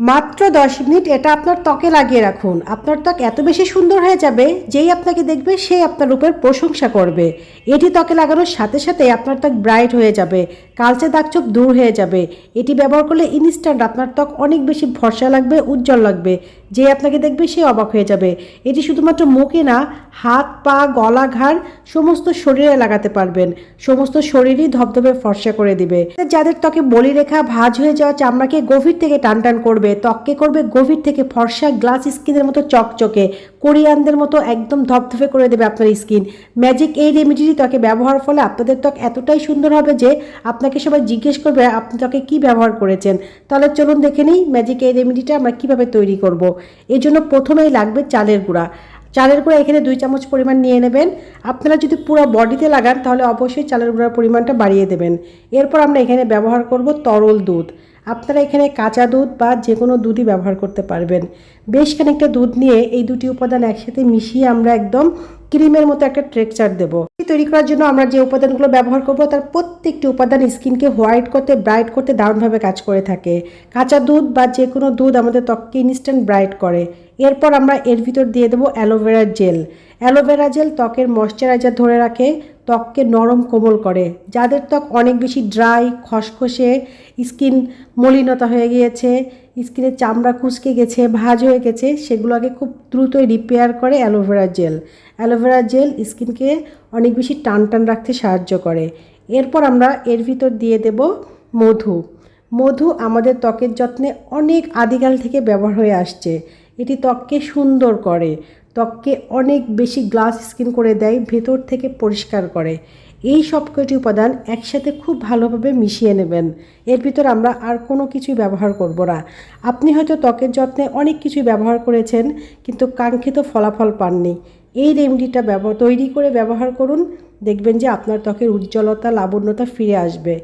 মাত্র দশ মিনিট, এটা আপনার ত্বকে লাগিয়ে রাখুন। আপনার ত্বক এত বেশি সুন্দর হয়ে যাবে, যেই আপনাকে দেখবে সেই আপনার রূপের প্রশংসা করবে। এটি ত্বকে লাগানোর সাথে সাথে আপনার ত্বক ব্রাইট হয়ে যাবে, কালচে দাগছোপ দূর হয়ে যাবে। এটি ব্যবহার করলে ইনস্ট্যান্ট আপনার ত্বক অনেক বেশি ভরসা লাগবে, উজ্জ্বল লাগবে। যে আপনাকে দেখবে সে অবাক হয়ে যাবে। এটি শুধুমাত্র মুখে না, হাত, পা, গলা, ঘাড় সমস্ত শরীরে লাগাতে পারবেন। সমস্ত শরীরই ধবধবে ফর্সা করে দিবে। যাদের ত্বকে বলি রেখা ভাঁজ হয়ে যাওয়া চামড়াকে গভীর থেকে টান টান করবে, ত্বককে করবে গভীর থেকে ফর্সা গ্লাস স্কিনের মতো চকচকে। কোরিয়ানদের মতো একদম ধপধপে করে দেবে আপনার স্কিন। ম্যাজিক এই রেমেডিটি ত্বকে ব্যবহার ফলে আপনাদের ত্বক এতটাই সুন্দর হবে যে আপনাকে সবাই জিজ্ঞেস করবে, আপনি ত্বকে কী ব্যবহার করেছেন? তাহলে চলুন দেখে নিই ম্যাজিক এই রেমেডিটা আমরা কীভাবে তৈরি করব। এই জন্য প্রথমেই লাগবে চালের গুঁড়া। চালের গুঁড়া এখানে দুই চামচ পরিমাণ নিয়ে নেবেন। আপনারা যদি পুরো বডিতে লাগান, তাহলে অবশ্যই চালের গুঁড়ার পরিমাণটা বাড়িয়ে দেবেন। এরপর আমরা এখানে ব্যবহার করব তরল দুধ। আপনারা এখানে কাঁচা দুধ বা যে কোনো দুধই ব্যবহার করতে পারবেন। বেশ খানিকটা দুধ নিয়ে এই দুটি উপাদান একসাথে মিশিয়ে আমরা একদম ক্রিমের মতো একটা টেক্সচার দেবো। তৈরি করার জন্য আমরা যে উপাদানগুলো ব্যবহার করব, তার প্রত্যেকটি উপাদান স্কিনকে হোয়াইট করতে, ব্রাইট করতে দারুণভাবে কাজ করে থাকে। কাঁচা দুধ বা যে কোনো দুধ আমাদের ত্বককে ইনস্ট্যান্ট ব্রাইট করে। এরপর আমরা এর ভিতর দিয়ে দেবো aloe vera gel aloe vera gel ত্বকের ময়শ্চারাইজার ধরে রাখে, ত্বককে নরম কোমল করে। যাদের ত্বক অনেক বেশি ড্রাই খসখসে স্কিন মলিনতা হয়ে গিয়েছে স্কিনের চামড়া কুচকে গেছে, ভাঁজ হয়ে গেছে, সেগুলোকে খুব দ্রুতই রিপেয়ার করে অ্যালোভেরা জেল অ্যালোভেরা জেল স্কিনকে অনেক বেশি টান টান রাখতে সাহায্য করে। এরপর আমরা এর ভিতর দিয়ে দেব মধু। মধু আমাদের ত্বকের যত্নে অনেক আদিকাল থেকে ব্যবহার হয়ে আসছে। এটি ত্বককে সুন্দর করে, ত্বককে অনেক বেশি গ্লাস স্কিন করে দেয়, ভেতর থেকে পরিষ্কার করে। এই সব কটি উপাদান একসাথে খুব ভালোভাবে মিশিয়ে নেবেন। এর ভিতর আমরা আর কোনো কিছুই ব্যবহার করব না। আপনি হয়তো ত্বকের যত্নে অনেক কিছুই ব্যবহার করেছেন, কিন্তু কাঙ্ক্ষিত ফলাফল পাননি। এই রেমেডিটা ব্যবহার তৈরি করে ব্যবহার করুন, দেখবেন যে আপনার ত্বকের উজ্জ্বলতা, লাবণ্যতা ফিরে আসবে।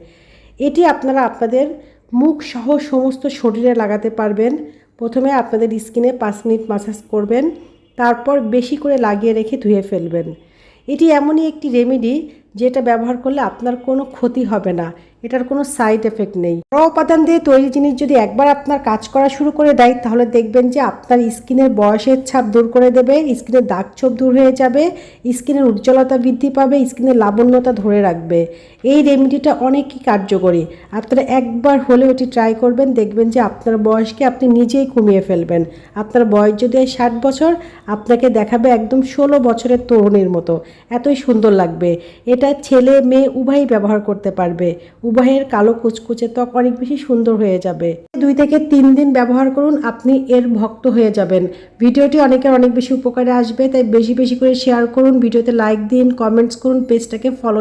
এটি আপনারা আপনাদের মুখ সহ সমস্ত শরীরে লাগাতে পারবেন। প্রথমে আপনাদের স্কিনে পাঁচ মিনিট মাসাজ করবেন, তারপর বেশি করে লাগিয়ে রেখে ধুয়ে ফেলবেন। এটি এমনই একটি রেমেডি যেটা ব্যবহার করলে আপনার কোনো ক্ষতি হবে না। এটার কোনো সাইড এফেক্ট নেই। র উপাদান দিয়ে তৈরি জিনিস যদি একবার আপনার কাজ করা শুরু করে দেয়, তাহলে দেখবেন যে আপনার স্কিনের বয়সের ছাপ দূর করে দেবে, স্কিনের দাগ ছোপ দূর হয়ে যাবে, স্কিনের উজ্জ্বলতা বৃদ্ধি পাবে, স্কিনের লাবণ্যতা ধরে রাখবে। এই রেমেডিটা অনেকই কার্যকরী। আপনারা একবার হলেও এটি ট্রাই করবেন, দেখবেন যে আপনার বয়সকে আপনি নিজেই কমিয়ে ফেলবেন। আপনার বয়স যদি ষাট বছর, আপনাকে দেখাবে একদম ষোলো বছরের তরুণীর মতো। এতই সুন্দর লাগবে। এটা ছেলে, মেয়ে উভয়ই ব্যবহার করতে পারবে। উভয়ের কালো কুচকুচে ত্বক অনেক বেশি সুন্দর হয়ে যাবে। দুই থেকে তিন দিন ব্যবহার করুন, আপনি এর ভক্ত হয়ে যাবেন। ভিডিওটি অনেকের অনেক বেশি উপকারে আসবে, তাই বেশি বেশি করে শেয়ার করুন, ভিডিওতে লাইক দিন কমেন্টস করুন পেজটাকে ফলো